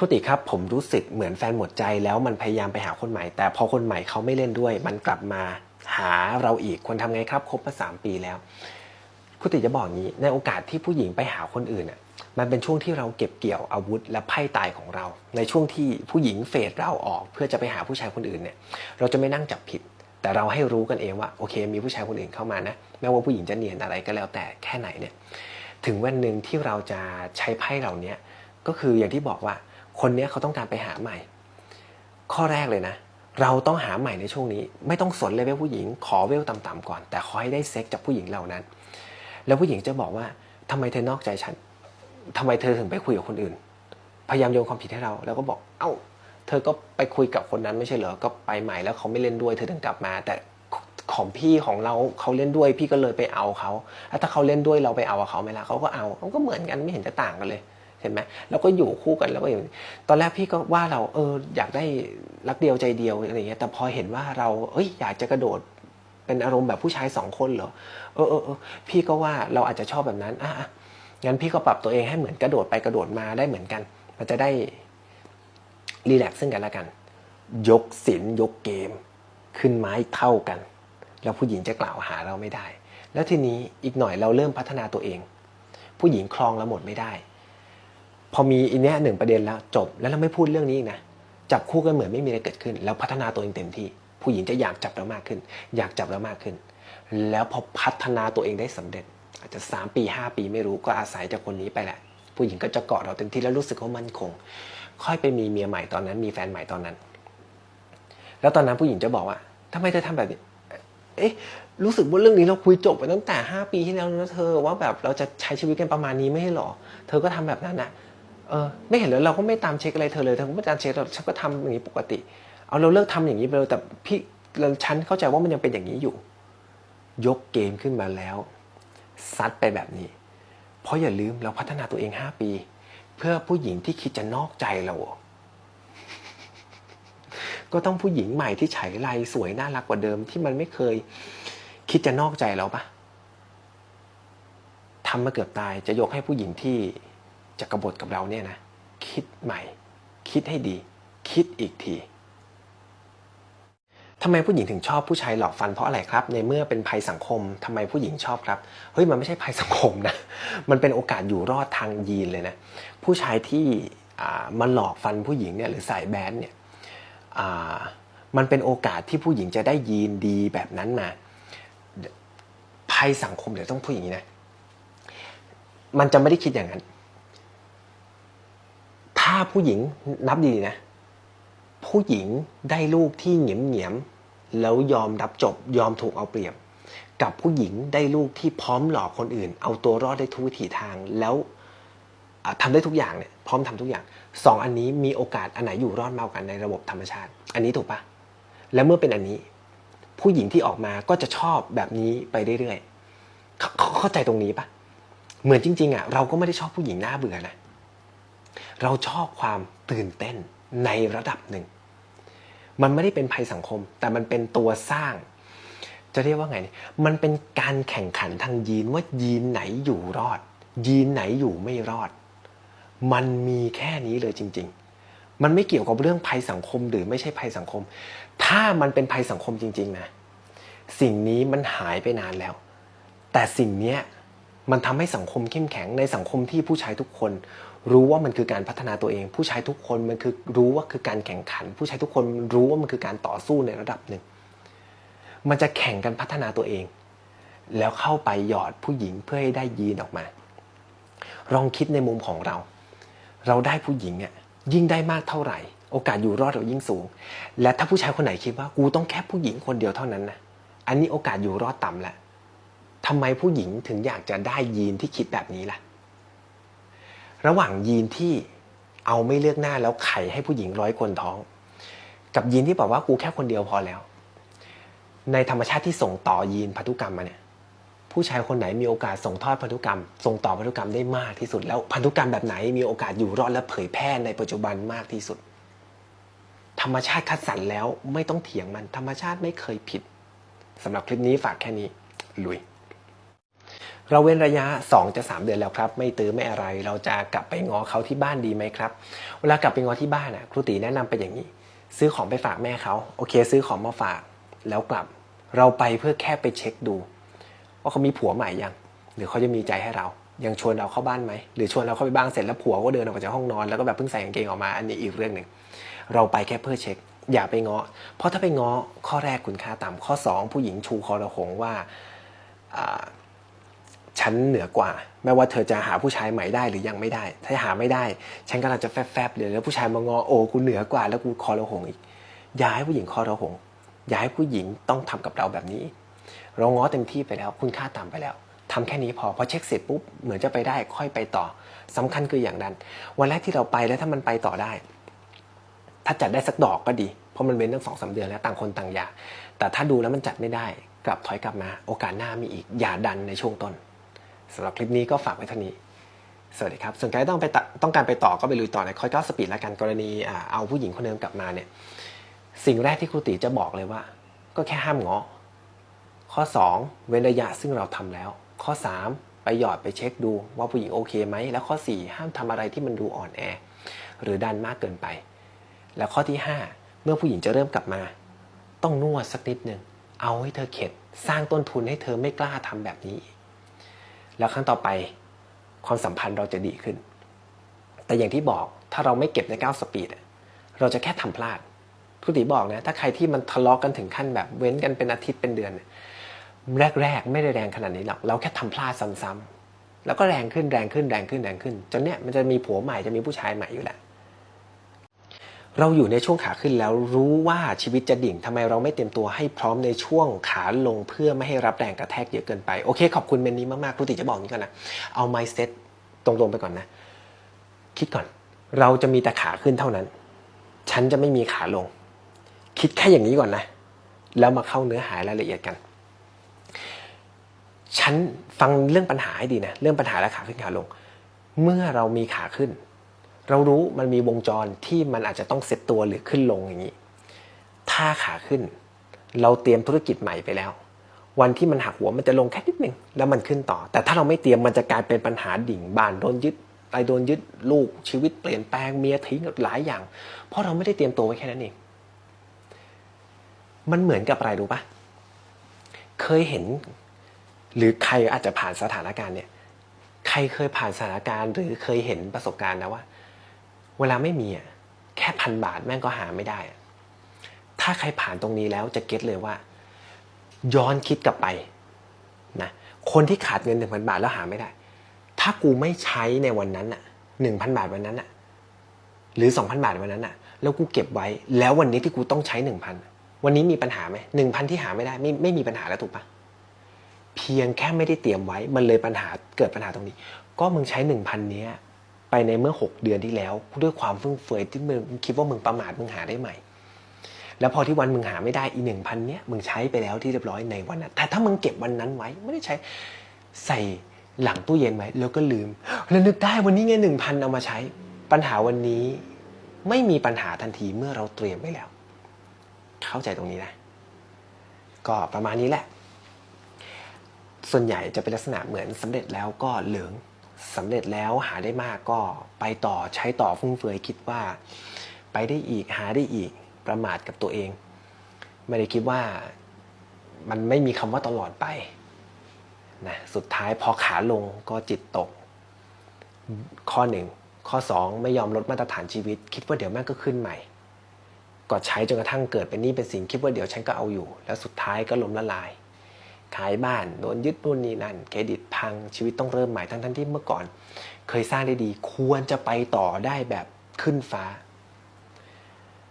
ครูติครับผมรู้สึกเหมือนแฟนหมดใจแล้วมันพยายามไปหาคนใหม่ แต่พอคนใหม่เขาไม่เล่นด้วย มันกลับมาหาเราอีกคนทำไงครับคบมาสามปีแล้วครูติจะบอกงนี้ในโอกาสที่ผู้หญิงไปหาคนอื่นน่ะมันเป็นช่วงที่เราเก็บเกี่ยวอาวุธและไพ่ตายของเรา ในช่วงที่ผู้หญิงเฟดเราออก เพื่อจะไปหาผู้ชายคนอื่นเนี่ยเราจะไม่นั่งจับผิด แต่เราให้รู้กันเองว่าโอเค มีผู้ชายคนอื่นเข้ามานะแม้ว่าผู้หญิงจะเนียนอะไรก็แล้วแต่แค่ไหนเนี่ยถึงวันหนึ่งที่เราจะใช้ไพ่เหล่านี้ก็คืออย่างที่บอกว่า คนนี้เขาต้องการไปหาใหม่ ข้อแรกเลยนะ เราต้องหาใหม่ในช่วงนี้ ไม่ต้องสนเลยเวลผู้หญิง ขอเวลต่ำๆก่อน แต่ขอให้ได้เซ็กจากผู้หญิงเหล่านั้น แล้วผู้หญิงจะบอกว่าทำไมเธอนอกใจฉันทำไมเธอถึงไปคุยกับคนอื่น พยายามโยนความผิดให้เรา แล้วก็บอก เอ้า เธอก็ไปคุยกับคนนั้นไม่ใช่เหรอ ก็ไปใหม่แล้วเขาไม่เล่นด้วย เธอถึงกลับมา แต่ของพี่ของเราเขาเล่นด้วย พี่ก็เลยไปเอาเขา แล้วถ้าเขาเล่นด้วยเราไปเอาเขาไหมล่ะเขาก็เอามันก็เหมือนกันไม่เห็นจะต่างกันเลย เห็นไหมแล้วก็อยู่คู่กันแล้วก็อย่างตอนแรกพี่ก็ว่าเราเอออยากได้รักเดียวใจเดียวอะไรเงี้ยแต่พอเห็นว่าเราเอ้ยอยากจะกระโดดเป็นอารมณ์แบบผู้ชายสองคนเหรอเออเออเออพี่ก็ว่าเราอาจจะชอบแบบนั้นอะอะงั้นพี่ก็ปรับตัวเองให้เหมือนกระโดดไปกระโดดมาได้เหมือนกัน มันจะได้รีแลกซ์ซึ่งกันและกัน ยกศิลยกเกม ขึ้นไม้เท่ากัน แล้วผู้หญิงจะกล่าวหาเราไม่ได้ แล้วทีนี้อีกหน่อยเราเริ่มพัฒนาตัวเอง ผู้หญิงคลองเราหมดไม่ได้ พอมีอันเนี้ยหนึ่งประเด็นแล้วจบแล้วเราไม่พูดเรื่องนี้อีกนะจับคู่กันเหมือนไม่มีอะไรเกิดขึ้น แล้วพัฒนาตัวเองเต็มที่ ผู้หญิงจะอยากจับเรามากขึ้น อยากจับเรามากขึ้น แล้วพอพัฒนาตัวเองได้สำเร็จ อาจจะสามปีห้าปีไม่รู้ก็อาศัยจากคนนี้ไปแหละ ผู้หญิงก็จะเกาะเราเต็มที่แล้วรู้สึกว่ามั่นคง ค่อยไปมีเมียใหม่ตอนนั้น มีแฟนใหม่ตอนนั้น แล้วตอนนั้นผู้หญิงจะบอกว่าทำไมเธอทำแบบนี้เอ๊ะรู้สึกว่าเรื่องนี้เราคุยจบไปตั้งแต่ห้าปีที่แล้วนะเธอว่าแบบเราจะใช้ชีวิตกันประมาณนี้ไม่ใช่หรอ เธอก็ทำแบบนั้นนะ เออไม่เห็นเลยเราก็ไม่ตามเช็คอะไรเธอเลยเธอก็ไม่ตามเช็คเราฉันก็ทำอย่างนี้ปกติ เอาเราเลิกทำอย่างนี้ไปเลยแต่พี่เราฉันเข้าใจว่ามันยังเป็นอย่างนี้อยู่ ยกเกมขึ้นมาแล้วซัดไปแบบนี้ เพราะอย่าลืมเราพัฒนาตัวเองห้าปี เพื่อผู้หญิงที่คิดจะนอกใจเรา ก็ต้องผู้หญิงใหม่ที่ไฉไลสวยน่ารักกว่าเดิมที่มันไม่เคย คิดจะนอกใจเราปะทำมาเกือบตายจะยกให้ผู้หญิงที่ จะกบฏกับเราเนี่ยนะ คิดใหม่ คิดให้ดี คิดอีกทีทำไมผู้หญิงถึงชอบผู้ชายหลอกฟันเพราะอะไรครับ ในเมื่อเป็นภัยสังคมทำไมผู้หญิงชอบครับเฮ้ยมันไม่ใช่ภัยสังคมนะมันเป็นโอกาสอยู่รอดทางยีนเลยนะผู้ชายที่มาหลอกฟันผู้หญิงเนี่ยหรือสายแบดเนี่ยมันเป็นโอกาสที่ผู้หญิงจะได้ยีนดีแบบนั้นมาภัยสังคมเดี๋ยวต้องพูดอย่างนี้นะมันจะไม่ได้คิดอย่างนั้น ผู้หญิงนับดีนะ ผู้หญิงได้ลูกที่เหงียมเหงียมแล้วยอมรับจบยอมถูกเอาเปรียบ กับผู้หญิงได้ลูกที่พร้อมหลอกคนอื่น เอาตัวรอดได้ทุกวิถีทางแล้วอ่าทำได้ทุกอย่างเนี่ยพร้อมทำทุกอย่างสองอันนี้มีโอกาสอันไหนอยู่รอดมากกว่ากันในระบบธรรมชาติ อันนี้ถูกปะและเมื่อเป็นอันนี้ ผู้หญิงที่ออกมาก็จะชอบแบบนี้ไปเรื่อยๆเข้าเข้าใจตรงนี้ปะเหมือนจริง ๆอะเราก็ไม่ได้ชอบผู้หญิงหน้าเบื่อนะ เราชอบความตื่นเต้นในระดับหนึ่ง มันไม่ได้เป็นภัยสังคม แต่มันเป็นตัวสร้าง จะเรียกว่าไงนี่มันเป็นการแข่งขันทางยีนว่ายีนไหนอยู่รอด ยีนไหนอยู่ไม่รอด มันมีแค่นี้เลยจริง ๆ มันไม่เกี่ยวกับเรื่องภัยสังคมหรือไม่ใช่ภัยสังคม ถ้ามันเป็นภัยสังคมจริง ๆ นะ สิ่งนี้มันหายไปนานแล้ว แต่สิ่งเนี้ย มันทำให้สังคมเข้มแข็งในสังคมที่ผู้ชายทุกคน รู้ว่ามันคือการพัฒนาตัวเอง ผู้ชายทุกคนมันคือรู้ว่าคือการแข่งขัน ผู้ชายทุกคนรู้ว่ามันคือการต่อสู้ในระดับหนึ่ง มันจะแข่งกันพัฒนาตัวเอง แล้วเข้าไปหยอดผู้หญิงเพื่อให้ได้ยีนออกมา ลองคิดในมุมของเรา เราได้ผู้หญิงอะยิ่งได้มากเท่าไหร่ โอกาสอยู่รอดเรายิ่งสูง และถ้าผู้ชายคนไหนคิดว่ากูต้องแค่ผู้หญิงคนเดียวเท่านั้นนะอันนี้โอกาสอยู่รอดต่ำแหล้ว ทำไมผู้หญิงถึงอยากจะได้ยีนที่คิดแบบนี้ล่ะ ระหว่างยีนที่เอาไม่เลือกหน้าแล้วไข่ให้ผู้หญิงร้อยคนท้อง กับยีนที่บอกว่ากูแค่คนเดียวพอแล้ว ในธรรมชาติที่ส่งต่อยีนพันธุกรรมมาเนี่ยผู้ชายคนไหนมีโอกาสส่งทอดพันธุกรรม ส่งต่อพันธุกรรมได้มากที่สุด แล้วพันธุกรรมแบบไหนมีโอกาสอยู่รอดและเผยแพร่ในปัจจุบันมากที่สุด ธรรมชาติคัดสรรแล้วไม่ต้องเถียงมันธรรมชาติไม่เคยผิดสำหรับคลิปนี้ฝากแค่นี้ลุย เราเว้นระยะ2จะ3เดือนแล้วครับ ไม่ตื้อไม่อะไร เราจะกลับไปงอเขาที่บ้านดีไหมครับ เวลากลับไปงอที่บ้านน่ะครูตีแนะนำไปอย่างนี้ ซื้อของไปฝากแม่เขาโอเค ซื้อของมาฝากแล้วกลับ เราไปเพื่อแค่ไปเช็คดู ว่าเขามีผัวใหม่ยังหรือเขาจะมีใจให้เรา ยังชวนเราเข้าบ้านไหมหรือชวนเราเข้าไปบ้างเสร็จแล้วผัวก็เดินออกจากห้องนอนแล้วก็แบบเพิ่งใส่กางเกงออกมาอันนี้อีกเรื่องหนึ่งเราไปแค่เพื่อเช็ค อย่าไปง้อเพราะถ้าไปง้อข้อแรกคุณค่าต่ำข้อสองผู้หญิงชูคอระหงว่า ฉันเหนือกว่า ไม่ว่าเธอจะหาผู้ชายใหม่ได้หรือยังไม่ได้ ถ้าหาไม่ได้ ฉันกำลังจะแฟบๆเดี๋ยวแล้วผู้ชายมางอโอ้กูเหนือกว่า แล้วกูคอระหงอีกอย่าให้ผู้หญิงคอระหงอย่าให้ผู้หญิงต้องทำกับเราแบบนี้ เราง้อเต็มที่ไปแล้วคุณค่าต่ำไปแล้วทำแค่นี้พอพอเช็คเสร็จปุ๊บเหมือนจะไปได้ค่อยไปต่อสำคัญคืออย่างนั้น วันแรกที่เราไปแล้วถ้ามันไปต่อได้ ถ้าจัดได้สักดอกก็ดีเพราะมันเว้นตั้งสองสาเดือนแล้วต่างคนต่างอยากแต่ถ้าดูแล้วมันจัดไม่ได้ กลับถอยกลับมา โอกาสหน้ามีอีกอย่าดันในช่วงต้น สำหรับคลิปนี้ก็ฝากไว้เท่านี้ สวัสดีครับ ส่วนใครต้องไปต้องการไปต่อก็ไปลุยต่อในคอยก้าสปีดแล้วกันกรณีเอาผู้หญิงคนเดิมกลับมาเนี่ย สิ่งแรกที่ครูตีจะบอกเลยว่า ก็แค่ห้ามง้อข้อ 2 เว้นระยะซึ่งเราทำแล้ว ข้อ 3 ไปหยอดไปเช็คดูว่าผู้หญิงโอเคไหม แล้วข้อ 4 ห้ามทำอะไรที่มันดูอ่อนแอ หรือดันมากเกินไป แล้วข้อที่ 5 เมื่อผู้หญิงจะเริ่มกลับมา ต้องนวดสักนิดหนึ่งเอาให้เธอเข็ดสร้างต้นทุนให้เธอไม่กล้าทำแบบนี้ แล้วครั้งต่อไปความสัมพันธ์เราจะดีขึ้น แต่อย่างที่บอกถ้าเราไม่เก็บในก้าวสปีดเราจะแค่ทำพลาดทุติบอกนะถ้าใครที่มันทะเลาะกันถึงขั้นแบบเว้นกันเป็นอาทิตย์เป็นเดือน แรกๆ ไม่ได้แรงขนาดนี้หรอกเราแค่ทำพลาดซ้ำๆแล้วก็แรงขึ้นแรงขึ้นแรงขึ้นแรงขึ้นจนเนี้ยมันจะมีผัวใหม่จะมีผู้ชายใหม่อยู่แหละ เราอยู่ในช่วงขาขึ้นแล้วรู้ว่าชีวิตจะดิ่งทำไมเราไม่เตรียมตัวให้พร้อมในช่วงขาลงเพื่อไม่ให้รับแรงกระแทกเยอะเกินไป โอเค ขอบคุณเมนนี้มากๆครูติจะบอกอย่างนี้ก่อนนะ เอา mindset ตรงๆไปก่อนนะ คิดก่อน เราจะมีแต่ขาขึ้นเท่านั้น ฉันจะไม่มีขาลง คิดแค่อย่างนี้ก่อนนะ แล้วมาเข้าเนื้อหารายละเอียดกัน ฉันฟังเรื่องปัญหาให้ดีนะ เรื่องปัญหาและขาขึ้นขาลง เมื่อเรามีขาขึ้น เรารู้มันมีวงจรที่มันอาจจะต้องเซตตัวหรือขึ้นลงอย่างนี้ ถ้าขาขึ้น เราเตรียมธุรกิจใหม่ไปแล้ว วันที่มันหักหัวมันจะลงแค่นิดหนึ่งแล้วมันขึ้นต่อ แต่ถ้าเราไม่เตรียมมันจะกลายเป็นปัญหาดิ่งบ้านโดนยึดอะไรโดนยึดลูกชีวิตเปลี่ยนแปลงเมียทิ้งหลายอย่าง เพราะเราไม่ได้เตรียมตัวไว้แค่นั้นเองมันเหมือนกับอะไรรู้ปะเคยเห็น หรือใครอาจจะผ่านสถานการณ์เนี่ย ใครเคยผ่านสถานการณ์ หรือเคยเห็นประสบการณ์นะว่า เวลาไม่มีอะแค่พันบาทแม่งก็หาไม่ได้ ถ้าใครผ่านตรงนี้แล้วจะเก็ตเลยว่า ย้อนคิดกลับไปนะคนที่ขาดเงินหนึ่งพันบาทแล้วหาไม่ได้ ถ้ากูไม่ใช้ในวันนั้นอะหนึ่งพันบาทวันนั้นอะหรือสองพันบาทวันนั้นอะ แล้วกูเก็บไว้แล้ววันนี้ที่กูต้องใช้หนึ่งพันวันนี้มีปัญหาไหมหนึ่งพันที่หาไม่ได้ไม่ไม่มีปัญหาแล้วถูกปะเพียงแค่ไม่ได้เตรียมไว้ มันเลยปัญหาเกิดปัญหาตรงนี้ ก็มึงใช้หนึ่งพันเนี้ย ไปในเมื่อหกเดือนที่แล้ว ด้วยความฟุ่มเฟือยที่มึงคิดว่ามึงประมาทมึงหาได้ใหม่ แล้วพอที่วันมึงหาไม่ได้อีหนึ่งพันเนี้ยมึงใช้ไปแล้วที่เรียบร้อยในวันนั้นแต่ถ้ามึงเก็บวันนั้นไว้ไม่ได้ใช้ใส่หลังตู้เย็นไว้แล้วก็ลืม แล้วนึกได้วันนี้ไงหนึ่งพันเอามาใช้ ปัญหาวันนี้ไม่มีปัญหาทันทีเมื่อเราเตรียมไว้แล้ว เข้าใจตรงนี้นะ ก็ประมาณนี้แหละ ส่วนใหญ่จะเป็นลักษณะเหมือนสำเร็จแล้วก็เหลือง สำเร็จแล้วหาได้มากก็ไปต่อใช้ต่อฟุ่มเฟือยคิดว่า ไปได้อีกหาได้อีกประมาทกับตัวเอง ไม่ได้คิดว่ามันไม่มีคำว่าตลอดไปนะสุดท้ายพอขาลงก็จิตตก ข้อหนึ่งข้อสองไม่ยอมลดมาตรฐานชีวิต คิดว่าเดี๋ยวแม่งก็ขึ้นใหม่ก็ใช้จนกระทั่งเกิดเป็นนี้เป็นสินคิดว่าเดี๋ยวฉันก็เอาอยู่ แล้วสุดท้ายก็ล้มละลาย ขายบ้านโดนยึดนู่นนี่นั่นเครดิตพังชีวิตต้องเริ่มใหม่ทั้งทั้งที่เมื่อก่อน เคยสร้างได้ดี ควรจะไปต่อได้แบบขึ้นฟ้า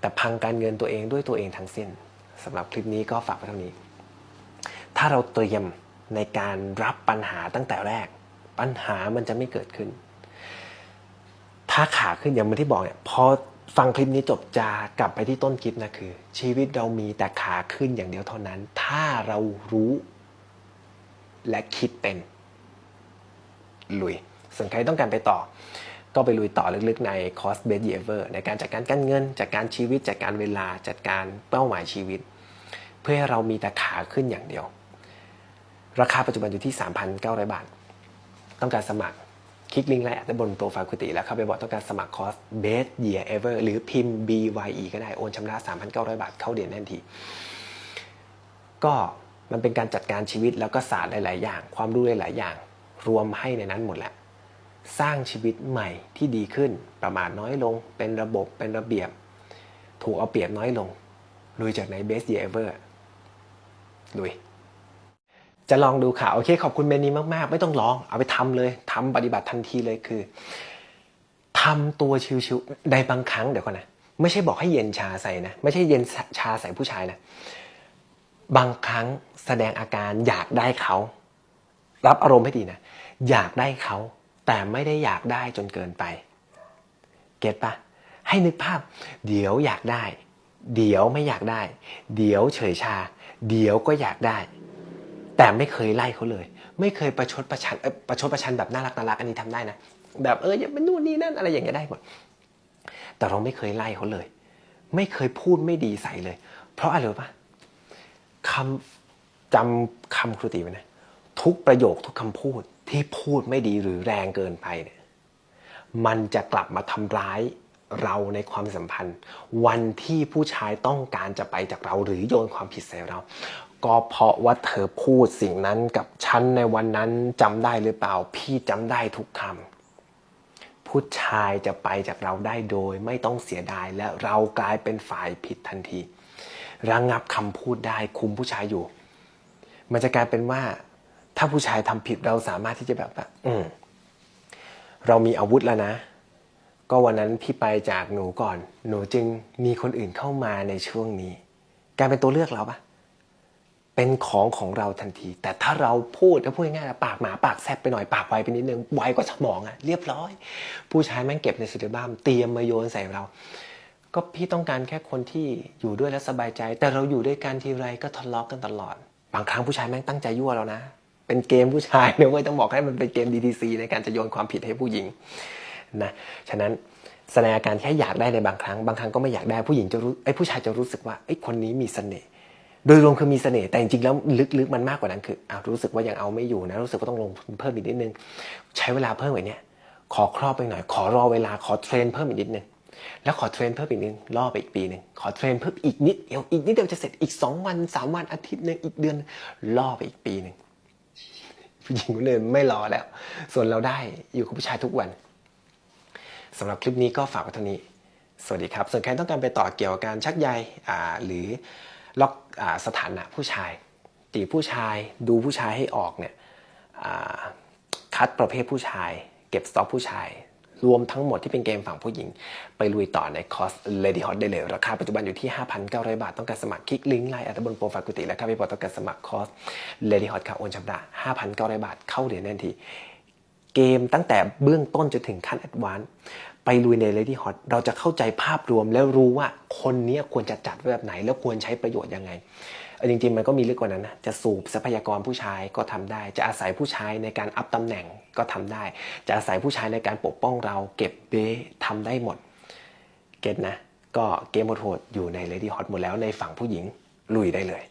แต่พังการเงินตัวเองด้วยตัวเองทั้งสิ้นสำหรับคลิปนี้ก็ฝากไว้เท่านี้ ถ้าเราเตรียมในการรับปัญหาตั้งแต่แรก ปัญหามันจะไม่เกิดขึ้น ถ้าขาขึ้นอย่างที่บอกเนี่ยพอฟังคลิปนี้จบจะกลับไปที่ต้นคลิปนะคือ ชีวิตเรามีแต่ขาขึ้นอย่างเดียวเท่านั้น ถ้าเรารู้ และคิดเป็น ลุยส่วนใครต้องการไปต่อ ก็ไปลุยต่อลึกๆใน cost based behavior ในการจัดการการเงิน จัดการชีวิต จัดการเวลาจัดการเป้าหมายชีวิต เพื่อให้เรามีแต่ขาขึ้นอย่างเดียว ราคาปัจจุบันอยู่ที่ 3,900 บาท ต้องการสมัครคลิกลิงก์ไลน์แอดบนโปรไฟล์คุติแล้วเข้าไปบอกต้องการสมัครคอร์ส Best Year Ever หรือพิมพ์ BYE ก็ได้โอนชำระ 3,900 บาทเข้าเดือนแน่นที ก็ มันเป็นการจัดการชีวิตแล้วก็ศาสตร์หลาย ๆ อย่าง ความรู้หลาย ๆ อย่าง รวมให้ในนั้นหมดแหละ สร้างชีวิตใหม่ที่ดีขึ้น ประมาทน้อยลง เป็นระบบเป็นระเบียบ ถูกเอาเปรียบน้อยลงลุยจากไหน Best Year Ever ลุยจะลองดูค่ะ โอเค ขอบคุณเมนนี้มาก ๆ ไม่ต้องลอง เอาไปทำเลยทำปฏิบัติทันทีเลยคือทำตัวชิวๆในบางครั้งเดี๋ยวก่อนนะ ไม่ใช่บอกให้เย็นชาใส่นะ ไม่ใช่เย็นชาใส่ผู้ชายนะ บางครั้งแสดงอาการอยากได้เขา รับอารมณ์ให้ดีนะ อยากได้เขา แต่ไม่ได้อยากได้จนเกินไป เก็ตปะให้นึกภาพ เดี๋ยวอยากได้ เดี๋ยวไม่อยากได้ เดี๋ยวเฉยชา เดี๋ยวก็อยากได้ แต่ไม่เคยไล่เขาเลย ไม่เคยประชดประชันประชดประชันแบบน่ารักน่ารักอันนี้ทำได้นะ แบบเอออย่าเป็นนู่นนี่นั่นอะไรอย่างเงี้ยได้หมดแต่เราไม่เคยไล่เขาเลย ไม่เคยพูดไม่ดีใส่เลย เพราะอะไรรู้ปะ คำจำคำครูติไว้นะทุกประโยคทุกคำพูดที่พูดไม่ดีหรือแรงเกินไปเนี่ยมันจะกลับมาทำร้ายเราในความสัมพันธ์ วันที่ผู้ชายต้องการจะไปจากเราหรือโยนความผิดใส่เรา ก็เพราะว่าเธอพูดสิ่งนั้นกับฉันในวันนั้นจำได้หรือเปล่า พี่จำได้ทุกคำผู้ชายจะไปจากเราได้โดย ไม่ต้องเสียดายและเรากลายเป็นฝ่ายผิดทันที ระงับคำพูดได้คุมผู้ชายอยู่ มันจะกลายเป็นว่า ถ้าผู้ชายทำผิดเราสามารถที่จะแบบว่าอืมเรามีอาวุธแล้วนะ ก็วันนั้นพี่ไปจากหนูก่อน หนูจึงมีคนอื่นเข้ามาในช่วงนี้กลายเป็นตัวเลือกเราปะเป็นของของเราทันที แต่ถ้าเราพูดถ้าพูดง่ายๆปากหมาปากแซบไปหน่อยปากไวไปนิดนึงไวกว่าสมองอะเรียบร้อย ผู้ชายแม่งเก็บในซิลิบ้ามเตรียมมาโยนใส่เรา ก็พี่ต้องการแค่คนที่อยู่ด้วยแล้วสบายใจ แต่เราอยู่ด้วยกันทีไรก็ทะเลาะกันตลอด บางครั้งผู้ชายแม่งตั้งใจยั่วเรานะ เป็นเกมผู้ชายนะเว้ยต้องบอกให้มันเป็นเกม DTC ในการจะโยนความผิดให้ผู้หญิงนะฉะนั้นแสดงอาการแค่อยากได้ในบางครั้ง บางครั้งก็ไม่อยากได้ผู้หญิงจะรู้ไอ้ผู้ชายจะรู้สึกว่าไอ้คนนี้มีเสน่ห์โดยรวมคือมีเสน่ห์แต่จริงๆแล้วลึกๆมันมากกว่านั้นคืออารู้สึกว่ายังเอาไม่อยู่นะรู้สึกว่าต้องลงทุนเพิ่มอีกนิดนึง ใช้เวลาเพิ่มกว่านี้ขอครอบไปหน่อย ขอรอเวลาขอเทรนเพิ่มอีกนิดนึง แล้วขอเทรนเพิ่มอีกนิดนึงล่อไปอีกปีหนึ่งขอเทรนเพิ่มอีกนิดเดียวอีกนิดเดียวจะเสร็จอีกสองวันสามวันอาทิตย์หนึ่งอีกเดือนล่อไปอีกปีหนึ่งผู้หญิงคนอื่นไม่รอแล้ว ส่วนเราได้อยู่กับผู้ชายทุกวันสำหรับคลิปนี้ก็ฝากไว้เท่านี้ สวัสดีครับ ส่วนใครต้องการไปต่อเกี่ยวกับการชักใยหรือล็อกอสถานะผู้ชาย ตีผู้ชายดูผู้ชายให้ออกเนี่ยคัดประเภทผู้ชาย เก็บสต็อกผู้ชาย รวมทั้งหมดที่เป็นเกมฝั่งผู้หญิง ไปลุยต่อในคอร์ส Lady Hot ได้เลย ราคาปัจจุบันอยู่ที่ 5,900 บาท ต้องการสมัครคลิกลิงก์ไลน์อัตบนโปรไฟล์กุฏิและค่าไปบอต้องการสมัครคอร์ส Lady Hot ค่ะโอนชำระ5,900 บาท เข้าเดือนแน่นที เกมตั้งแต่เบื้องต้นจนถึงขั้นแอดวานซ์ไปลุยใน Lady Hot เราจะเข้าใจภาพรวมแล้วรู้ว่าคนนี้ควรจะจัดแบบไหน แล้วควรใช้ประโยชน์ยังไง จริงๆมันก็มีลึกกว่านั้นนะจะสูบทรัพยากรผู้ชายก็ทำได้ จะอาศัยผู้ชายในการอัพตำแหน่งก็ทำได้ จะอาศัยผู้ชายในการปกป้องเราเก็บเบสทำได้หมด เก็ตนะ ก็เกมโหดๆอยู่ใน Lady Hot หมดแล้วในฝั่งผู้หญิงลุยได้เลย